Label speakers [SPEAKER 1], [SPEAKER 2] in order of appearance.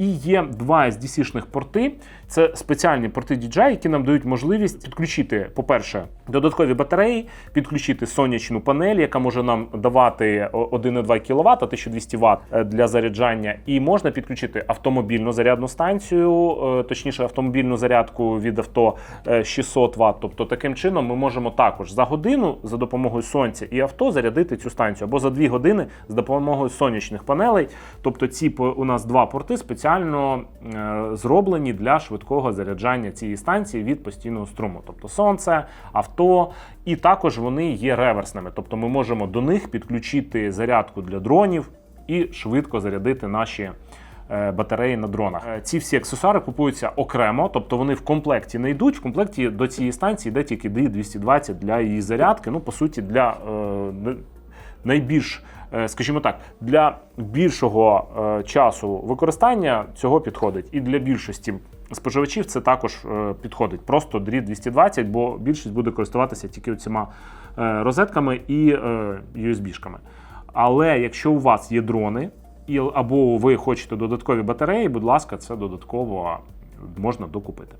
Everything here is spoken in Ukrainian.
[SPEAKER 1] І є два SDC-шних порти. Це спеціальні порти DJI, які нам дають можливість підключити, по-перше, додаткові батареї, підключити сонячну панель, яка може нам давати о- 1,2 кВт, 1200 Вт е, для заряджання. І можна підключити автомобільну зарядну станцію, е, точніше, автомобільну зарядку від авто е, 600 Вт. Тобто, таким чином ми можемо також за годину за допомогою сонця і авто зарядити цю станцію, або за 2 години з допомогою сонячних панелей. Тобто, ці у нас два порти спеціально е, зроблені для швидкого заряджання цієї станції від постійного струму, тобто сонце, авто, і також вони є реверсними. Тобто, ми можемо до них підключити зарядку для дронів і швидко зарядити наші. е, Батареї на дронах. Е, Ці всі аксесуари купуються окремо, тобто вони в комплекті не йдуть. В комплекті до цієї станції йде тільки D220 для її зарядки. Ну, по суті, для е, найбільш, скажімо так, для більшого е, часу використання цього підходить. І для більшості споживачів це також е, підходить. Просто дріт 220, бо більшість буде користуватися тільки цими розетками і е, USB-шками. Але якщо у вас є дрони, або ви хочете додаткові батареї, будь ласка, це додатково можна докупити.